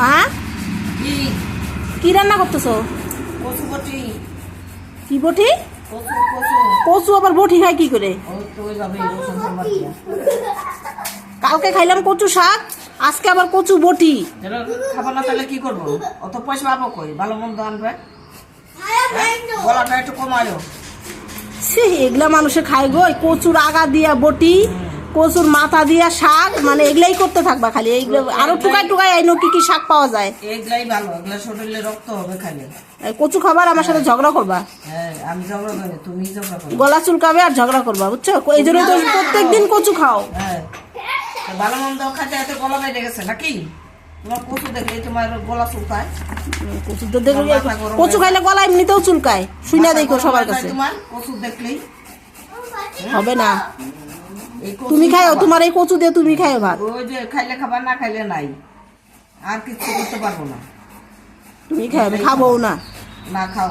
মা? কি? রান্না করতেছো? কি বটি? কচু আবার বটি খায় কি করে? কালকে খাইলাম কচু শাক আজকে আবার কচু বটি। যেটা খাব না তাহলে কি করব? অত পয়সা পাবো কই? ভালো মন্দ আনবে? হ্যাঁ? গলাটা একটু কমায়ো। সে এগুলা মানুষে খায় গো কচুর আগা দিয়া বটি। কচুর মাথা দিয়া শাক মানে এগুলাই করতে থাকবা খালি। এইগুলো আরও টুকাই টুকাই আইনো কি কি শাক পাওয়া যায়। এইগুলাই ভালো এগুলা শরীরে রক্ত হবে খালি। কচু খাবার আমার সাথে ঝগড়া করবা? হ্যাঁ আমি ঝগড়া করি তুমি ঝগড়া করো। গলা চুলকাবে আর ঝগড়া করবা বুঝছ? এই জন্য তো প্রত্যেক দিন কচু খাও। হ্যাঁ ভালো মন্দ খাইতে এত গলা বেড়ে গেছে নাকি? তোমার কচু দেখলে তোমার গলা চুলকায়। কচু তো দেখো কচু খাইলে গলা এমনিতেও চুলকায়। শুনে দেখো সবার কাছে। তোমার কচু দেখলেই। হবে না। এই তুমি খাও তোমার এই কচু দিয়ে তুমি খাও ভাত। ওই যে খাইলে খাবার না খাইলে নাই। আর কিছু করতে পারব না। তুমি খাও খাব। না। না খাও।